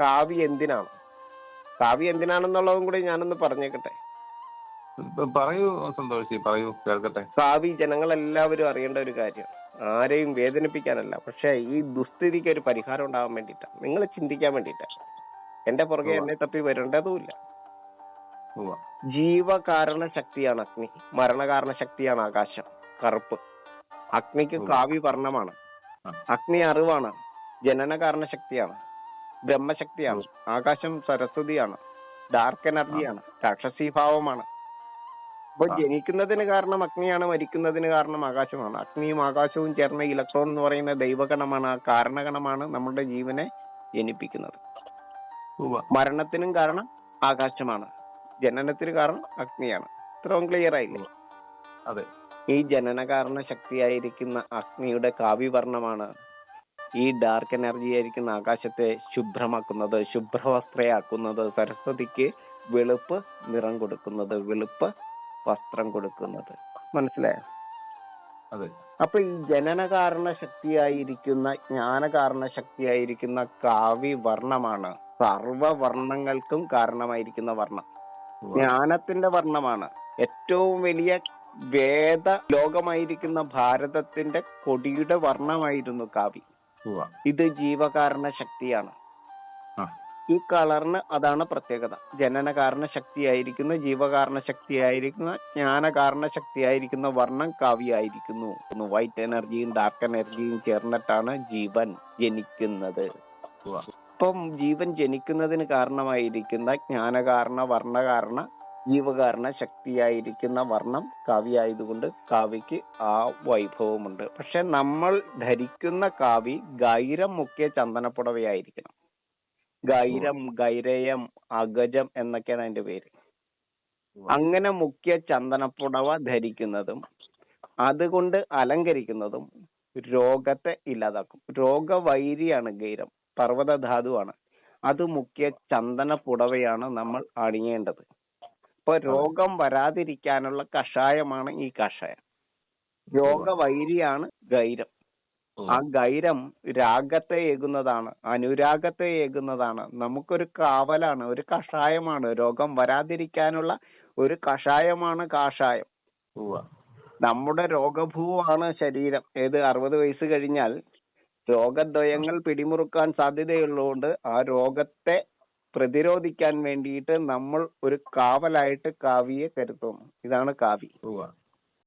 കാവി എന്തിനാണ്? കാവ്യ എന്തിനാണെന്നുള്ളതും കൂടി ഞാനൊന്ന് പറഞ്ഞേക്കട്ടെ. പറയൂ സന്തോഷി പറയൂ കേൾക്കട്ടെ. കാവി ജനങ്ങളെല്ലാവരും അറിയേണ്ട ഒരു കാര്യം. ആരെയും വേദനിപ്പിക്കാനല്ല. പക്ഷെ ഈ ദുസ്ഥിതിക്ക് ഒരു പരിഹാരം ഉണ്ടാവാൻ വേണ്ടിയിട്ടാണ് നിങ്ങൾ ചിന്തിക്കാൻ വേണ്ടിയിട്ടാണ് എന്റെ പുറകെ എന്നെ തപ്പി വരേണ്ടതുമില്ല. ജീവകാരണ ശക്തിയാണ് അഗ്നി. മരണകാരണ ശക്തിയാണ് ആകാശം. കറുപ്പ്. അഗ്നിക്ക് കാവ്യ വർണമാണ്. അഗ്നി അറിവാണ്. ജനനകാരണ ശക്തിയാണ്. ബ്രഹ്മശക്തിയാണ്. ആകാശം സരസ്വതിയാണ്. ഡാർക്ക് എനർജിയാണ് രാക്ഷസീ ഭാവമാണ്. അപ്പൊ ജനിക്കുന്നതിന് കാരണം അഗ്നിയാണ് മരിക്കുന്നതിന് കാരണം ആകാശമാണ്. അഗ്നിയും ആകാശവും ചേർന്ന ഇലക്ട്രോൺ എന്ന് പറയുന്ന ദൈവഗണമാണ്. ആ കാരണഗണമാണ് നമ്മുടെ ജീവനെ ജനിപ്പിക്കുന്നത്. മരണത്തിനും കാരണം ആകാശമാണ്. ജനനത്തിന് കാരണം അഗ്നിയാണ്. ഇത്രയും ക്ലിയർ ആയില്ലേ? അതെ. ഈ ജനന കാരണ ശക്തിയായിരിക്കുന്ന അഗ്നിയുടെ കാവ്യവർണമാണ് ഈ ഡാർക്ക് എനർജി ആയിരിക്കുന്ന ആകാശത്തെ ശുഭ്രമാക്കുന്നത് ശുഭ്രവസ്ത്രയാക്കുന്നത് സരസ്വതിക്ക് വെളുപ്പ് നിറം കൊടുക്കുന്നത് വെളുപ്പ് വസ്ത്രം കൊടുക്കുന്നത്. മനസ്സിലായോ? അപ്പൊ ഈ ജനനകാരണ ശക്തിയായിരിക്കുന്ന ജ്ഞാനകാരണ ശക്തിയായിരിക്കുന്ന കാവ്യ വർണമാണ്. സർവവർണങ്ങൾക്കും കാരണമായിരിക്കുന്ന വർണം. ജ്ഞാനത്തിന്റെ വർണമാണ്. ഏറ്റവും വലിയ വേദ ലോകമായിരിക്കുന്ന ഭാരതത്തിന്റെ കൊടിയുടെ വർണമായിരുന്നു കാവി. ഇത് ജീവകാരണ ശക്തിയാണ്. ഈ കളറിന് അതാണ് പ്രത്യേകത. ജനനകാരണ ശക്തിയായിരിക്കുന്ന ജീവകാരണ ശക്തിയായിരിക്കുന്ന ജ്ഞാനകാരണ ശക്തിയായിരിക്കുന്ന വർണം കാവ്യായിരിക്കുന്നു. വൈറ്റ് എനർജിയും ഡാർക്ക് എനർജിയും ചേർന്നിട്ടാണ് ജീവൻ ജനിക്കുന്നത്. ഇപ്പം ജീവൻ ജനിക്കുന്നതിന് കാരണമായിരിക്കുന്ന ജ്ഞാനകാരണ വർണകാരണ ജീവകാരണ ശക്തിയായിരിക്കുന്ന വർണം കാവ്യായതുകൊണ്ട് കാവ്യക്ക് ആ വൈഭവമുണ്ട്. പക്ഷെ നമ്മൾ ധരിക്കുന്ന കാവി ഗൈരം മുക്കിയ ചന്ദനപ്പുടവയായിരിക്കണം. ഗൈരം ഗൈരയം അഗജം എന്നൊക്കെയാണ് അതിന്റെ പേര്. അങ്ങനെ മുക്കിയ ചന്ദനപ്പുടവ ധരിക്കുന്നതും അതുകൊണ്ട് അലങ്കരിക്കുന്നതും രോഗത്തെ ഇല്ലാതാക്കും. രോഗവൈരിയാണ് ഗൈരം പർവത ധാതുവാണ് അത് മുക്കിയ ചന്ദന പുടവയാണ് നമ്മൾ അണിയേണ്ടത്. ഇപ്പൊ രോഗം വരാതിരിക്കാനുള്ള കഷായമാണ് ഈ കഷായം. രോഗവൈരിയാണ് ഗൈരം. ആ ഗൈരം രാഗത്തെ ഏകുന്നതാണ് അനുരാഗത്തെ ഏകുന്നതാണ്. നമുക്കൊരു കാവലാണ് ഒരു കഷായമാണ്. രോഗം വരാതിരിക്കാനുള്ള ഒരു കഷായമാണ് കാഷായം. നമ്മുടെ രോഗഭൂവാണ് ശരീരം. ഏത് അറുപത് വയസ്സ് കഴിഞ്ഞാൽ രോഗദ്വയങ്ങൾ പിടിമുറുക്കാൻ സാധ്യതയുള്ളതുകൊണ്ട് ആ രോഗത്തെ പ്രതിരോധിക്കാൻ വേണ്ടിയിട്ട് നമ്മൾ ഒരു കാവലായിട്ട് കാവിയെ കരുതുന്നു ഇതാണ് കാവി.